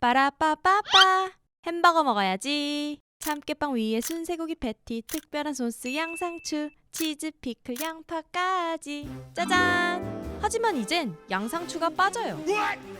빠라빠빠빠. 햄버거 먹어야지. 참깨빵 위에 순세고기 패티 특별한 소스 양상추 치즈 피클 양파까지. 짜잔! 하지만 이젠 양상추가 빠져요.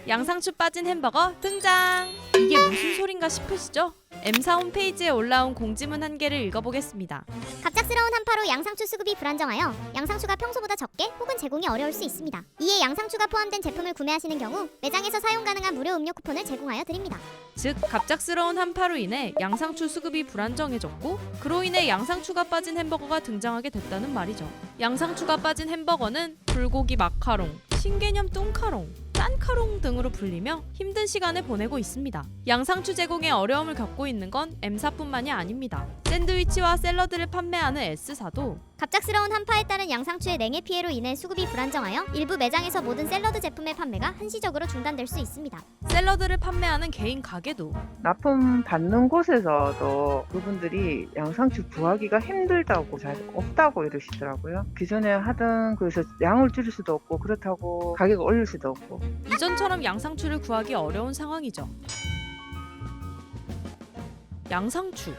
양상추 빠진 햄버거 등장! 이게 무슨 소린가 싶으시죠? M사 홈페이지에 올라온 공지문 한 개를 읽어보겠습니다 갑작스러운 한파로 양상추 수급이 불안정하여 양상추가 평소보다 적게 혹은 제공이 어려울 수 있습니다. 이에 양상추가 포함된 제품을 구매하시는 경우 매장에서 사용 가능한 무료 음료 쿠폰을 제공하여 드립니다. 즉 갑작스러운 한파로 인해 양상추 수급이 불안정해졌고 그로 인해 양상추가 빠진 햄버거가 등장하게 됐다는 말이죠. 양상추가 빠진 햄버거는 불고기 마카롱, 신개념 뚱카롱, 짠카롱 등으로 불리며 힘든 시간을 보내고 있습니다. 양상추 제공에 어려움을 겪고 있는 건 M사뿐만이 아닙니다. 샌드위치와 샐러드를 판매하는 S사도 갑작스러운 한파에 따른 양상추의 냉해 피해로 인해 수급이 불안정하여 일부 매장에서 모든 샐러드 제품의 판매가 한시적으로 중단될 수 있습니다. 샐러드를 판매하는 개인 가게도 납품 받는 곳에서도 그분들이 양상추 구하기가 힘들다고 잘 없다고 이러시더라고요. 기존에 하던 그래서 양을 줄일 수도 없고 그렇다고 가격을 올릴 수도 없고 이전처럼 양상추를 구하기 어려운 상황이죠. 양상추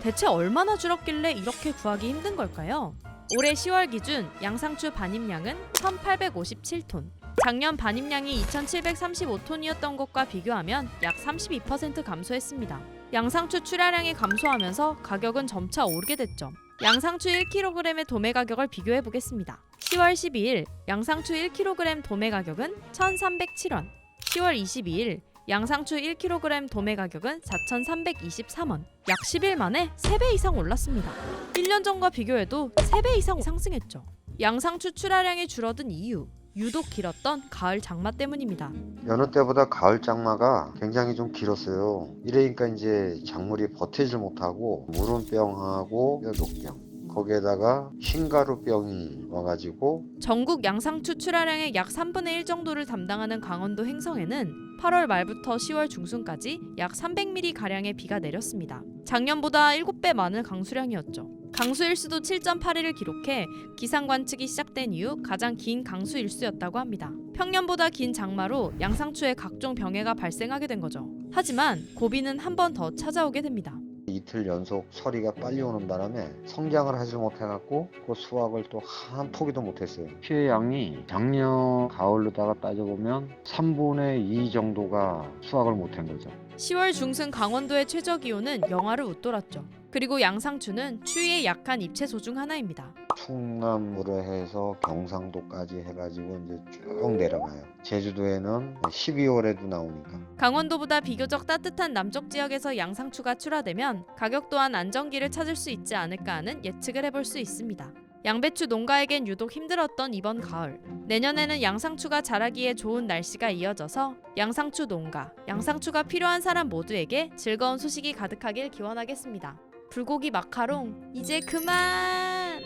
대체 얼마나 줄었길래 이렇게 구하기 힘든 걸까요? 올해 10월 기준 양상추 반입량은 1,857톤. 작년 반입량이 2,735톤이었던 것과 비교하면 약 32% 감소했습니다. 양상추 출하량이 감소하면서 가격은 점차 오르게 됐죠. 양상추 1kg의 도매 가격을 비교해 보겠습니다. 10월 12일 양상추 1kg 도매 가격은 1,307원. 10월 22일 양상추 1kg 도매 가격은 4,323원. 약 10일 만에 3배 이상 올랐습니다. 1년 전과 비교해도 3배 이상 상승했죠. 양상추 출하량이 줄어든 이유 유독 길었던 가을 장마 때문입니다. 여느 때보다 가을 장마가 굉장히 좀 길었어요. 이러니까 이제 작물이 버티질 못하고 무름병하고 녹병 거기에다가 흰가루병이 와가지고 전국 양상 추 출하량의 약 3분의 1 정도를 담당하는 강원도 행성에는 8월 말부터 10월 중순까지 약 300mm 가량의 비가 내렸습니다. 작년보다 7배 많은 강수량이었죠. 강수 일수도 7.81을 기록해 기상 관측이 시작된 이후 가장 긴 강수 일수였다고 합니다. 평년보다 긴 장마로 양상추에 각종 병해가 발생하게 된 거죠. 하지만 고비는 한 번 더 찾아오게 됩니다. 이틀 연속 서리가 빨리 오는 바람에 성장을 하지 못해갖고 그 수확을 또 한 포기도 못했어요. 피해 양이 작년 가을로다가 따져보면 3분의 2 정도가 수확을 못한 거죠. 10월 중순 강원도의 최저 기온은 영하를 웃돌았죠. 그리고 양상추는 추위에 약한 잎채소 중 하나입니다. 충남으로 해서 경상도까지 해가지고 이제 쭉 내려가요. 제주도에는 12월에도 나오니까. 강원도보다 비교적 따뜻한 남쪽 지역에서 양상추가 출하되면 가격 또한 안정기를 찾을 수 있지 않을까 하는 예측을 해볼 수 있습니다. 양배추 농가에겐 유독 힘들었던 이번 가을. 내년에는 양상추가 자라기에 좋은 날씨가 이어져서 양상추 농가, 양상추가 필요한 사람 모두에게 즐거운 소식이 가득하길 기원하겠습니다. 불고기 마카롱, 이제 그만!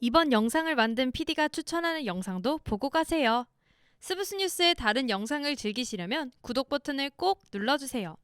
이번 영상을 만든 PD가 추천하는 영상도 보고 가세요. 스브스 뉴스의 다른 영상을 즐기시려면 구독 버튼을 꼭 눌러주세요.